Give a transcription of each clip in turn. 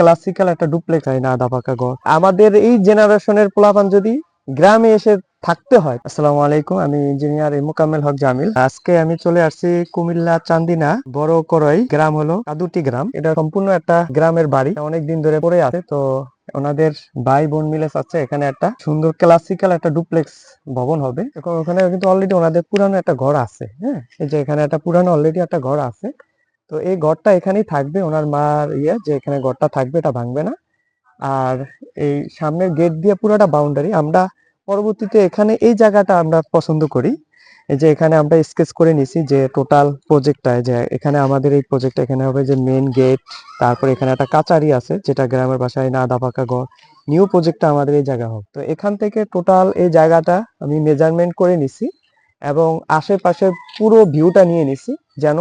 Classical একটা duplex হয় না আদা পাকা ঘর। আমাদের এই জেনারেশনের পোলাপান যদি গ্রামে এসে থাকতে হয়, আসসালামু আলাইকুম, আমি ইঞ্জিনিয়ার মোকাম্মেল হক জামিল। আজকে আমি চলে আসছি কুমিল্লা চান্দিনা, বড় করই গ্রাম হলো কাদুটি গ্রাম। এটা সম্পূর্ণ একটা গ্রামের বাড়ি, অনেক দিন ধরে পড়ে আছে, তো ওনাদের ভাই বোন মিলে চাচ্ছে এখানে একটা সুন্দর ক্লাসিক্যাল একটা ডুপ্লেক্স ভবন হবে। এখন ওখানে কিন্তু অলরেডি ওনাদের পুরানো একটা ঘর আছে হ্যাঁ? এই যে এখানে একটা পুরানো অলরেডি একটা ঘর আছে। তো এই ঘরটা এখানেই থাকবে, ওনার মার ইয়ে যে এখানে ঘরটা থাকবে এটা ভাঙবে না। আর এই সামনের গেট দিয়ে পুরোটা বাউন্ডারি আমরা পরবর্তীতে এখানে এই জায়গাটা আমরা পছন্দ করি। এই যে এখানে আমরা স্কেচ করে নিছি যে টোটাল প্রজেক্টটা যে এখানে আমাদের এই প্রজেক্টটা এখানে হবে যে মেন গেট তারপর এখানে একটা কাচারি আছে, যেটা গ্রামের বাসায় না দাপাকা ঘর। নিউ প্রজেক্টটা আমাদের এই জায়গা হবে তো এখান থেকে টোটাল এই জায়গাটা আমি মেজারমেন্ট করে নিছি এবং আশেপাশে পুরো ভিউটা নিয়ে নিছি, যেন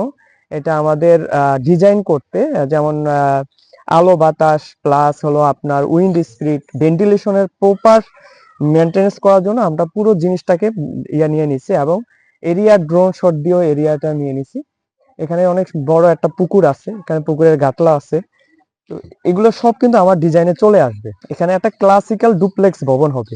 এটা আমাদের ডিজাইন করতে যেমন আলো বাতাস প্লাস হলো আপনার উইন্ড স্পিড ভেন্টিলেশনের প্রপার মেনটেনেন্স করার জন্য আমরা পুরো জিনিসটাকে ইয়া নিয়ে নিছি এবং এরিয়া ড্রোন শট দিয়েও এরিয়াটা নিয়ে নিছি। এখানে অনেক বড় একটা পুকুর আছে, এখানে পুকুরের গাতলা আছে। তো এগুলো সব কিন্তু আমার ডিজাইনে চলে আসবে। এখানে একটা ক্লাসিক্যাল ডুপ্লেক্স ভবন হবে।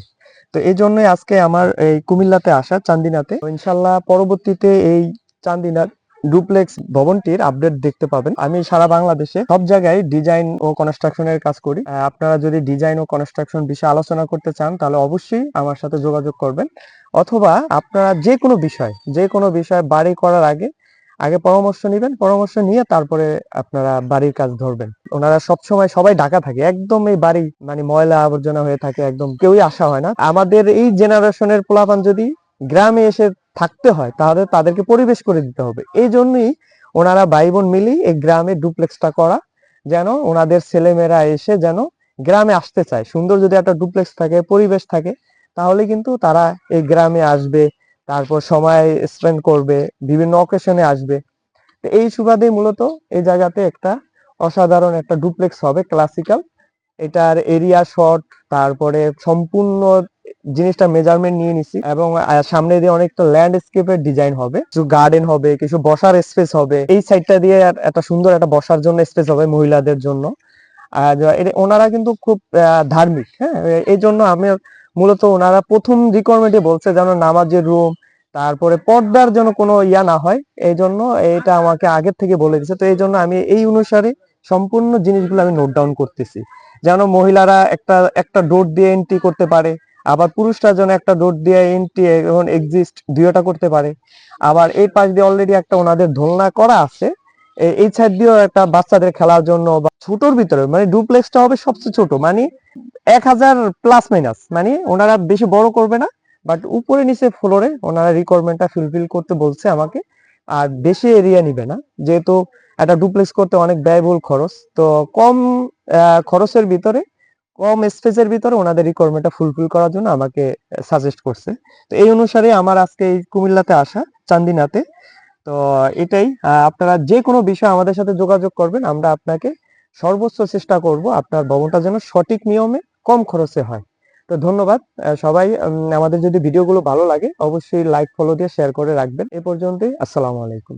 তো এই জন্যই আজকে আমার এই কুমিল্লাতে আসা চান্দিনাতে। ইনশাল্লাহ পরবর্তীতে এই চান্দিনার ডুপ্লেক্স ভবনটির আপডেট দেখতে পাবেন। আমি সারা বাংলাদেশে সব জায়গায় ডিজাইন ও কনস্ট্রাকশনের কাজ করি। আপনারা যদি ডিজাইন ও কনস্ট্রাকশন বিষয়ে আলোচনা করতে চান, তাহলে অবশ্যই আমার সাথে যোগাযোগ করবেন। অথবা আপনারা যে কোনো বিষয় যে কোনো বিষয় বাড়ি করার আগে আগে পরামর্শ নেবেন, পরামর্শ নিয়ে তারপরে আপনারা বাড়ির কাজ ধরবেন। ওনারা সব সময় সবাই ঢাকা থাকে, একদম এই বাড়ি মানে ময়লা আবর্জনা হয়ে থাকে, একদম কেউই আসা হয় না। আমাদের এই জেনারেশনের পোলাপান যদি গ্রামে এসে থাকতে হয়, তাহলে তাদেরকে পরিবেশ করে দিতে হবে। এই জন্যই ওনারা ভাই বোন মিলেই এই গ্রামে ডুপ্লেক্সটা করা, যেন ওনাদের ছেলেমেয়েরা এসে যেন গ্রামে আসতে চায়। সুন্দর যদি একটা ডুপ্লেক্স থাকে, পরিবেশ থাকে, তাহলে কিন্তু তারা এই গ্রামে আসবে, তারপর সময় স্পেন্ড করবে, বিভিন্ন অকেশনে আসবে। তো এই সুবাদে মূলত এই জায়গাতে একটা অসাধারণ একটা ডুপ্লেক্স হবে ক্লাসিক্যাল এটার এরিয়া শর্ট তারপরে সম্পূর্ণ জিনিসটা মেজারমেন্ট নিয়ে নিছি এবং সামনে দিয়ে অনেকটা ল্যান্ডস্কেপের ডিজাইন হবে। কিছু গার্ডেন হবে, কিছু বসার স্পেস হবে। এই সাইডটা দিয়ে একটা সুন্দর একটা বসার জন্য স্পেস হবে মহিলাদের জন্য। আর ওনারা কিন্তু খুব ধার্মিক হ্যাঁ? এই জন্য আমি মূলত ওনারা প্রথম রিকোয়ারমেন্টে বলছে যেন নামাজের রুম তারপরে পর্দার জন্য কোনো ইয়া না হয়। এই জন্য এটা আমাকে আগের থেকে বলে দিছে তো এই জন্য আমি এই অনুসারে সম্পূর্ণ জিনিসগুলো আমি নোট ডাউন করতেছি। যেন মহিলারা একটা একটা ডোর দিয়ে এন্ট্রি করতে পারে। আবার পুরুষরা যেন একটা ডোর দিয়ে এন্ট্রি এবং এক্সিস্ট দুইটা করতে পারে। আবার এই পাশ দিয়ে অলরেডি একটা ওনাদের দোলনা করা আছে। এই সাইড দিয়েও একটা বাচ্চাদের খেলার জন্য বা ছোটর ভিতরে মানে ডুপ্লেক্সটা হবে সবচেয়ে ছোট মানে এক হাজার প্লাস মাইনাস মানে ওনারা বেশি বড় করবে না বাট উপরে নিচে ফ্লোরে ওনারা রিকোয়ারমেন্টটা ফুলফিল করতে বলছে আমাকে, আর বেশি এরিয়া নিবে না, যেহেতু একটা ডুপ্লেক্স করতে অনেক ব্যয়বহুল খরচ, তো কম খরচের ভিতরে কম স্পেসের ভিতরে ওনাদের রিকোয়ারমেন্টটা ফুলফিল করার জন্য আমাকে সাজেস্ট করছে। তো এই অনুসারে আমার আজকে এই কুমিল্লাতে আসা, চান্দিনাতে। তো এটাই আপনারা যে কোনো বিষয় আমাদের সাথে যোগাযোগ করবেন, আমরা আপনাকে সর্বোচ্চ চেষ্টা করব আপনার ভবনটা যেন সঠিক নিয়মে কম খরচে হয়। তো ধন্যবাদ সবাই আমাদের যদি ভিডিওগুলো ভালো লাগে, অবশ্যই লাইক ফলো দিয়ে শেয়ার করে রাখবেন। এ পর্যন্তই, আসসালামু আলাইকুম।